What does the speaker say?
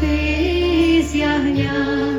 ти з ягня.